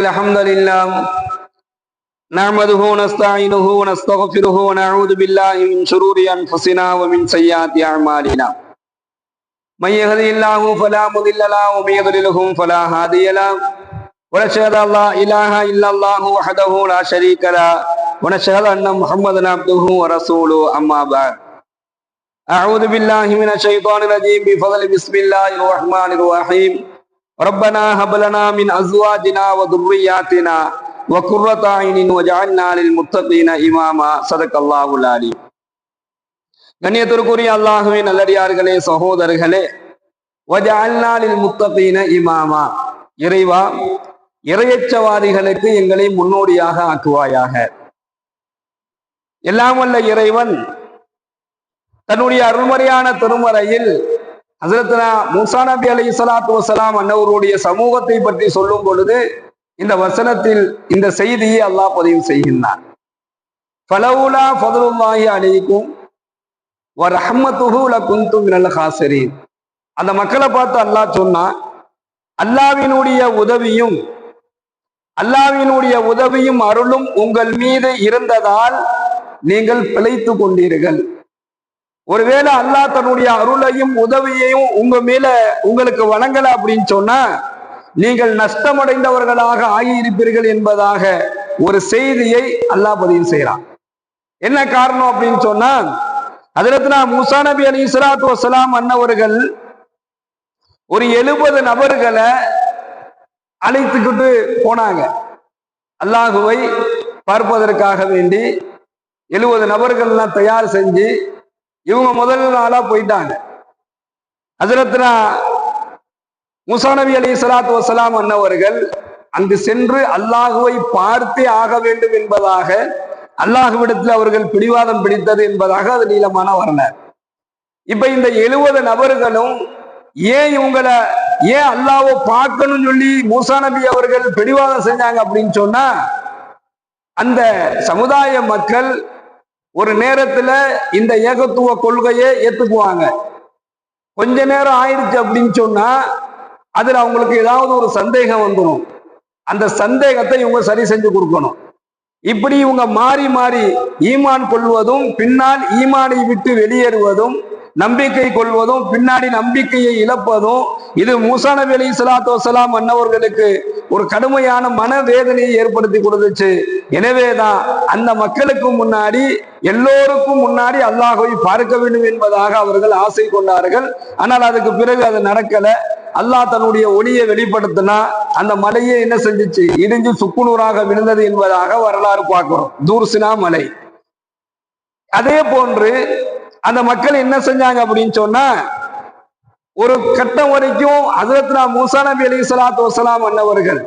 الحمد لله نحمده ونستعينه ونستغفره ونعوذ بالله من شرور أنفسنا ومن سيئات أعمالنا. من يهده الله فلا مضل له ومن يضلله فلا هادي له. ونشهد أن لا إله إلا الله وحده لا شريك له. ونشهد أن محمدا عبده ورسوله أما بعد. أعوذ بالله من الشيطان الرجيم. بفضل بسم الله الرحمن الرحيم. ربنا هب لنا من ازواجنا وذرياتنا وقرة عين وجعلنا للمتقين اماما صدق الله العليم கண்ணியத்திற்குரிய அல்லாஹுவின் நல்லடியார்களே சகோதரர்களே வஜஅல்னா லில் முத்தகீன இமாமா இறைவா இறையச்சவாதிகளுக்கு எங்களை முன்னோடியாக ஆக்குவாயாக எல்லாம் வல்ல இறைவன் தன்னுடைய அருள்மறையான திருமறையில் ஹசரத்னா மூசா நபி அலி சலாத்து வசலாம் அன்னவருடைய சமூகத்தை பற்றி சொல்லும் பொழுது இந்த வசனத்தில் இந்த செய்தியை அல்லாஹ் பதிவு செய்கின்றார் பலவுலா ஃபதுலுல்லாஹி அலைக்கும் ஒரு ரஹ்மத்துஹூல குந்தும் மினல் ஹாசரீன். அந்த மக்களை பார்த்து அல்லாஹ் சொன்னா அல்லாவினுடைய உதவியும் அல்லாவினுடைய உதவியும் அருளும் உங்கள் மீது இருந்ததால் நீங்கள் பிழைத்து கொண்டீர்கள். ஒருவேளை அல்லாஹ் தன்னுடைய அருளையும் உதவியையும் உங்க மேல உங்களுக்கு வழங்கல அப்படின்னு சொன்னா நீங்கள் நஷ்டமடைந்தவர்களாக ஆகியிருப்பீர்கள் என்பதாக ஒரு செய்தியை அல்லாஹ் பதிவு செய்யறான். என்ன காரணம் அப்படின்னு சொன்னா அதிரத்னா மூசா நபி அலி இஸ்லாத்து வசலாம் அன்னவர்கள் ஒரு எழுபது நபர்களை அழைத்துக்கிட்டு போனாங்க. அல்லாஹுவை பார்ப்பதற்காக வேண்டி எழுபது நபர்கள்லாம் தயார் செஞ்சு இவங்க முதல் நாளா போயிட்டாங்க. ஹசரத்னா முசா நபி அலி சலாத்து வசலாம் அன்னவர்கள் அங்கு சென்று அல்லாஹுவை பார்த்தே ஆக வேண்டும் என்பதாக அல்லாஹுவிடத்தில் அவர்கள் பிடிவாதம் பிடித்தது என்பதாக அது நீளமான வரலாறு. இப்ப இந்த எழுபது நபர்களும் ஏன் இவங்களை ஏன் அல்லாவை பார்க்கணும்னு சொல்லி மூசா நபி அவர்கள் பிடிவாதம் செஞ்சாங்க அப்படின்னு சொன்னா அந்த சமுதாய மக்கள் ஒரு நேரத்துல இந்த ஏகத்துவ கொள்கையை ஏத்துக்குவாங்க. கொஞ்ச நேரம் ஆயிடுச்சு அப்படின்னு சொன்னா அதுல அவங்களுக்கு ஏதாவது ஒரு சந்தேகம் வந்துடும் அந்த சந்தேகத்தை இவங்க சரி செஞ்சு கொடுக்கணும். இப்படி இவங்க மாறி மாறி ஈமான் கொள்வதும் பின்னால் ஈமானை விட்டு வெளியேறுவதும் நம்பிக்கை கொள்வதும் பின்னாடி நம்பிக்கையை இழப்பதும் இது மூசா நபி அலி சலாத்து வசலாம் அன்னவர்களுக்கு ஒரு கடுமையான மனவேதனையை ஏற்படுத்தி கொடுத்துச்சு. எனவேதான் அந்த மக்களுக்கு முன்னாடி எல்லோருக்கும் முன்னாடி அல்லாஹை பார்க்க வேண்டும் என்பதாக அவர்கள் ஆசை கொண்டார்கள். ஆனால் அதுக்கு பிறகு அது நடக்கல. அல்லாஹ் தன்னுடைய ஒளியை வெளிப்படுத்தினா அந்த மலையே என்ன செஞ்சுச்சு? இடிஞ்சு சுக்குநூறாக விழுந்தது என்பதாக வரலாறு பார்க்கிறோம். தூர்சினா மலை. அதே போன்று அந்த மக்கள் என்ன செஞ்சாங்க அப்படின்னு சொன்னா ஒரு கட்டம் வரைக்கும் ஹசரத்னா மூசா நபி அலி சலாத்து வசலாம் அன்னவர்கள்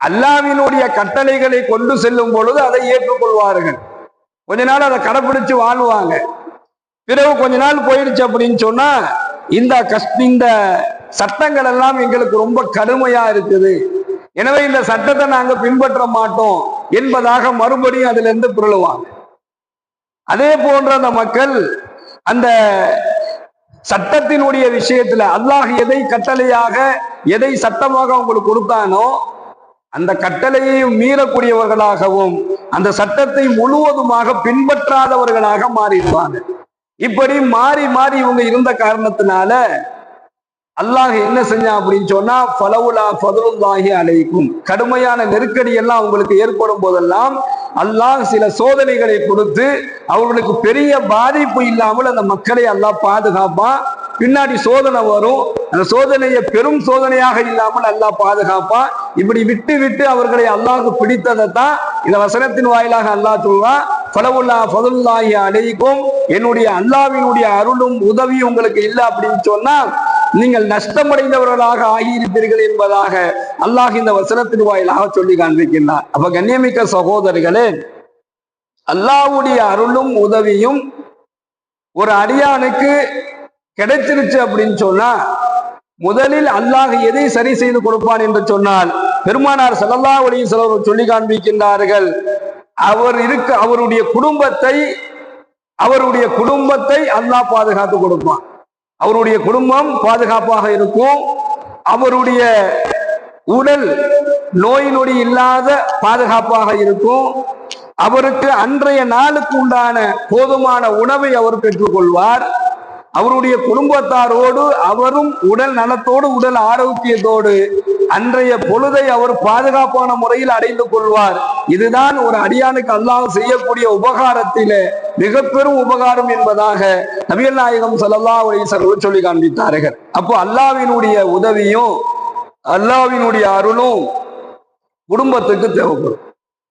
அல்லாவினுடைய கட்டளைகளை கொண்டு செல்லும் பொழுது அதை ஏற்றுக்கொள்வார்கள். கொஞ்ச நாள் அதை கடைபிடிச்சு வாழ்வாங்க. பிறகு கொஞ்ச நாள் போயிடுச்சு அப்படின்னு சொன்னா இந்த கஷ்ட இந்த சட்டங்கள் எல்லாம் எங்களுக்கு ரொம்ப கடுமையா இருக்குது. எனவே இந்த சட்டத்தை நாங்க பின்பற்ற மாட்டோம் என்பதாக மறுபடியும் அதுல இருந்து புரளுவாங்க. அதே போன்ற அந்த மக்கள் அந்த சட்டத்தினுடைய விஷயத்துல அல்லாஹ் எதை கட்டளையாக எதை சட்டமாக அவங்களுக்கு கொடுத்தானோ அந்த கட்டளையையும் மீறக்கூடியவர்களாகவும் அந்த சட்டத்தை முழுவதுமாக பின்பற்றாதவர்களாக மாறிடுவாங்க. இப்படி மாறி மாறி இவங்க இருந்த காரணத்தினால அல்லாஹ் என்ன செஞ்சான் அப்படின்னு சொன்னா பலவுலா பதவுல்லாஹி அழைக்கும் கடுமையான நெருக்கடி எல்லாம் அவங்களுக்கு ஏற்படும் போதெல்லாம் அல்லாஹ் சில சோதனைகளை கொடுத்து அவர்களுக்கு பெரிய பாதிப்பு இல்லாமல் அந்த மக்களை அல்லாஹ் பாதுகாப்பான் பின்னாடி சோதனை வரும். அந்த சோதனையை பெரும் சோதனையாக இல்லாமல் அல்லாஹ் பாதுகாப்பான் இப்படி விட்டு விட்டு அவர்களை அல்லாஹுக்கு பிடித்ததை தான் இந்த வசனத்தின் வாயிலாக அல்லாஹ் சொல்வா பலவுல்லா பதுல்லாகி அழைக்கும் என்னுடைய அல்லாவினுடைய அருளும் உதவியும் உங்களுக்கு இல்லை அப்படின்னு சொன்னா நீங்கள் நஷ்டமடைந்தவர்களாக ஆகியிருப்பீர்கள் என்பதாக அல்லாஹ் இந்த வசனத்தின் வாயிலாக சொல்லி காண்பிக்கின்றார். அப்ப கண்ணியமிக்க சகோதரர்களே அல்லாவுடைய அருளும் உதவியும் ஒரு அடியானுக்கு கிடைச்சிருச்சு அப்படின்னு சொன்னா முதலில் அல்லாஹ் எதை சரி செய்து கொடுப்பான் என்று சொன்னால் பெருமானார் சல்லல்லா ஒளியும் சிலர் சொல்லி காண்பிக்கின்றார்கள் அவர் இருக்க அவருடைய குடும்பத்தை அவருடைய குடும்பத்தை அல்லாஹ் பாதுகாத்து கொடுப்பான். அவருடைய குடும்பம் பாதுகாப்பாக இருக்கும். அவருடைய உடல் நோய் நொடி இல்லாத பாதுகாப்பாக இருக்கும். அவருக்கு அன்றைய நாளுக்கு உண்டான போதுமான உணவை அவர் பெற்றுக்கொள்வார். அவருடைய குடும்பத்தாரோடு அவரும் உடல் நலத்தோடு உடல் ஆரோக்கியத்தோடு அன்றைய பொழுதை அவர் பாதுகாப்பான முறையில் அடைந்து கொள்வார். இதுதான் ஒரு அடியானுக்கு அல்லாஹ் செய்யக்கூடிய உபகாரத்திலே மிக பெரும் உபகாரம் என்பதாக நபிகள் நாயகம் சல்லா அலிசர்கள் சொல்லி காண்பித்தார்கள். அப்போ அல்லாவினுடைய உதவியும் அல்லாவினுடைய அருளும் குடும்பத்துக்கு தேவைப்படும்.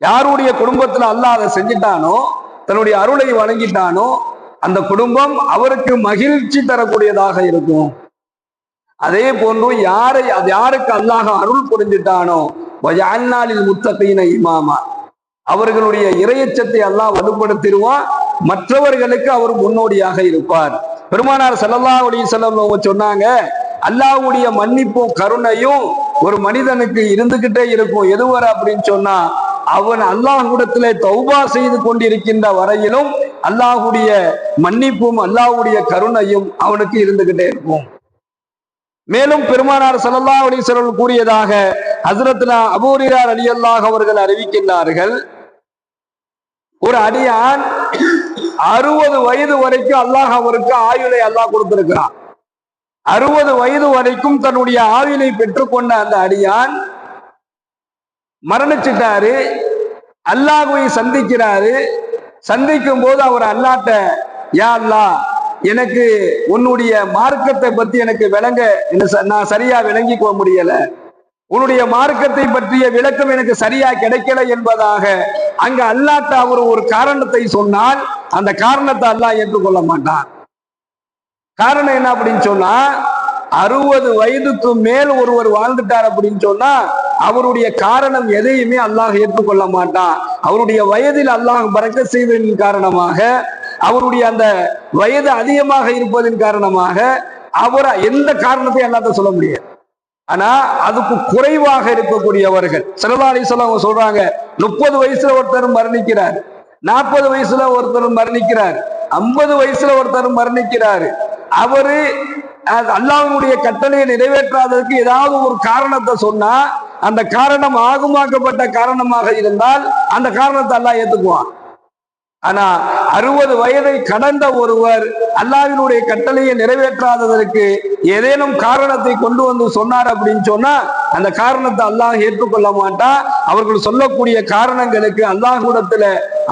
யாருடைய குடும்பத்துல அல்லாஹ் அதை செஞ்சிட்டானோ தன்னுடைய அருளை வழங்கிட்டானோ அந்த குடும்பம் அவருக்கு மகிழ்ச்சி தரக்கூடியதாக இருக்கும். அதே போன்று யாரை அது யாருக்கு அல்லாஹ் அருள் புரிஞ்சிட்டானோ அந்நாளில் முத்தகையின இமாமா. அவர்களுடைய இறையச்சத்தை அல்லாஹ் வலுப்படுத்திடுவான் மற்றவர்களுக்கு அவர் முன்னோடியாக இருப்பார். பெருமானார் செல்லல்லா அலி செல்லம் சொன்னாங்க அல்லாவுடைய மன்னிப்பும் கருணையும் ஒரு மனிதனுக்கு இருந்துகிட்டே இருக்கும். எதுவரை அப்படின்னு சொன்னா அவன் அல்லாஹுடத்திலே தௌபா செய்து கொண்டிருக்கின்ற வரையிலும் அல்லாஹுடைய மன்னிப்பும் அல்லாஹுடைய கருணையும் அவனுக்கு இருந்துகிட்டே இருக்கும். மேலும் பெருமானார் சல்லா அலிஸ்வரல் கூறியதாக ஹசரத்னா அபூரியார் அலி அல்லாஹ் அவர்கள் அறிவிக்கின்றார்கள் ஒரு அடியான் அறுபது வயது வரைக்கும் அல்லாஹ் அவருக்கு ஆயுளை அல்லாஹ் கொடுத்திருக்கிறான். அறுபது வயது வரைக்கும் தன்னுடைய ஆயுளை பெற்றுக்கொண்ட அந்த அடியான் மரணிச்சிட்டாரு. அல்லாஹுவை சந்திக்கிறாரு. சந்திக்கும் போது அவர் அல்லாட்ட யா அல்லா எனக்கு உன்னுடைய மார்க்கத்தை பத்தி எனக்கு விளங்க நான் சரியா விளங்கி போக உன்னுடைய மார்க்கத்தை பற்றிய விளக்கம் எனக்கு சரியா கிடைக்கல என்பதாக அங்க அல்லாட்ட அவர் ஒரு காரணத்தை சொன்னால் அந்த காரணத்தை அல்லாஹ் ஏற்றுக்கொள்ள மாட்டான். காரணம் என்ன அப்படின்னு சொன்னா அறுபது வயதுக்கு மேல் ஒருவர் வாழ்ந்துட்டார் அப்படின்னு சொன்னா அவருடைய காரணம் எதையுமே அல்லாஹ் ஏற்றுக்கொள்ள மாட்டான். அவருடைய வயதில் அல்லாஹ் பறக்க செய்வதன் காரணமாக அவருடைய அந்த வயது அதிகமாக இருப்பதன் காரணமாக அவர் எந்த காரணத்தையும் அல்லாத சொல்ல முடியாது. ஆனா அதுக்கு குறைவாக இருக்கக்கூடியவர்கள். சிலதாரி அவங்க சொல்றாங்க முப்பது வயசுல ஒருத்தர் மரணிக்கிறார். நாற்பது வயசுல ஒருத்தர் மரணிக்கிறார். ஐம்பது வயசுல ஒருத்தர் மரணிக்கிறாரு. அவரு அல்லாவுடைய கட்டளையை நிறைவேற்றாததுக்கு ஏதாவது ஒரு காரணத்தை சொன்னா அந்த காரணம் ஆகுமாக்கப்பட்ட காரணமாக இருந்தால் அந்த காரணத்தை அல்லாஹ் ஏத்துக்குவான். ஆனா அறுபது வயதை கடந்த ஒருவர் அல்லாவினுடைய கட்டளையை நிறைவேற்றாததற்கு ஏதேனும் காரணத்தை கொண்டு வந்து சொன்னார் அப்படின்னு சொன்னா அந்த காரணத்தை அல்லாஹ் ஏற்றுக்கொள்ள மாட்டா. அவர்கள் சொல்லக்கூடிய காரணங்களுக்கு அல்லாஹூடத்துல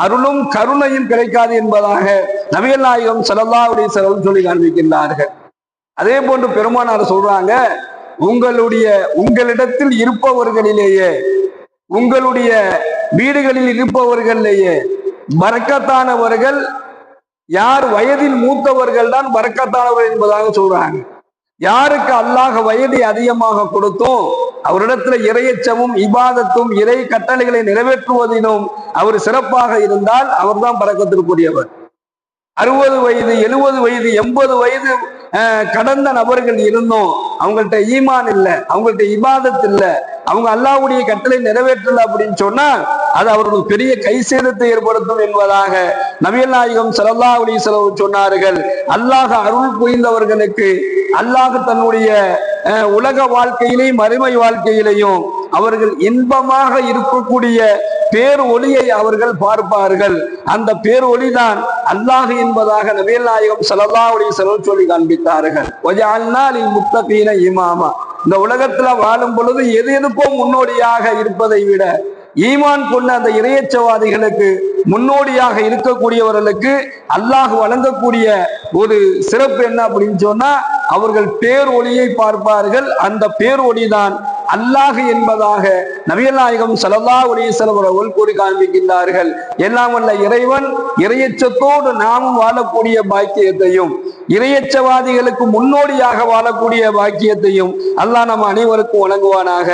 அருளும் கருணையும் கிடைக்காது என்பதாக நவியல் நாயகம் செலல்லாவுடைய செலவு சொல்லி காண்பிக்கின்றார்கள். அதே போன்று பெருமானார் சொல்றாங்க உங்களுடைய உங்களிடத்தில் இருப்பவர்களிலேயே உங்களுடைய வீடுகளில் இருப்பவர்களிலேயே பறக்கத்தானவர்கள் யார் வயதில் மூத்தவர்கள் தான் பறக்கத்தானவர்கள் என்பதாக சொல்றாங்க. யாருக்கு அல்லாஹ் வயதை அதிகமாக கொடுத்தோ அவரிடத்துல இறையச்சமும் இபாதத்தும் இறை கட்டளைகளை நிறைவேற்றுவதிலும் அவர் சிறப்பாக இருந்தால் அவர்தான் பறக்கத்திற்குரியவர். அறுபது வயது எழுபது வயது எண்பது வயது கடந்த நபர்கள் இருந்தோம். அவங்கள்ட்ட ஈமான் இல்லை அவங்கள்ட்ட இபாதத் இல்லை. அவங்க அல்லாவுடைய கட்டளை நிறைவேற்றல அப்படின்னு சொன்னா அது அவர்களுக்கு பெரிய கை சேதத்தை ஏற்படுத்தும் என்பதாக நவீல் நாயகம் சலல்லா அலி செலவு சொன்னார்கள். அல்லாஹ் அருள் புரிந்தவர்களுக்கு அல்லாஹ் தன்னுடைய உலக வாழ்க்கையிலையும் மறுமை வாழ்க்கையிலையும் அவர்கள் இன்பமாக இருக்கக்கூடிய பேர் ஒளியை அவர்கள் பார்ப்பார்கள். அந்த பேர் ஒளிதான் அல்லாஹ் என்பதாக நபியல் நாயகம் சலல்லா ஒளி செலவு சொல்லி காண்பித்தார்கள். முத்தகீன இமாமா. இந்த உலகத்துல வாழும் பொழுது எது எதுக்கோ முன்னோடியாக இருப்பதை விட ஈமான் கொண்ட அந்த இறையச்சவாதிகளுக்கு முன்னோடியாக இருக்கக்கூடியவர்களுக்கு அல்லாஹ் வழங்கக்கூடிய ஒரு சிறப்பு என்ன அப்படின்னு சொன்னா அவர்கள் பேர் ஒளியை பார்ப்பார்கள். அந்த பேர் ஒளிதான் அல்லாஹ் என்பதாக நபியநாயகம் சலல்லா உலீசலம் அவர்கள் கூறி காண்பிக்கின்றார்கள். எல்லாம் வல்ல இறைவன் இறையச்சத்தோடு நாமும் வாழக்கூடிய பாக்கியத்தையும் இறையச்சவாதிகளுக்கு முன்னோடியாக வாழக்கூடிய பாக்கியத்தையும் அல்லாஹ் நம் அனைவருக்கும் வழங்குவானாக.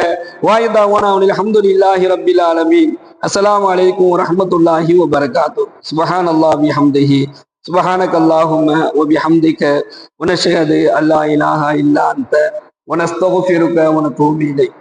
வாயுதா ஓனாவில் அஹமது இல்லாஹி ரபில் ஆலமீன். அஸ்லாம் வலைக்கும் வரமத்துல்லாஹி வபரகாத்து சுபஹான் அல்லாஹி ஹம்திஹி சுபஹானக் அல்லாஹும் ஒபி ஹம்திக்க உனஷது அல்லா இலாஹா இல்லா அந்த உனஸ்தகுஃபிருக்க உனக்கு இல்லை.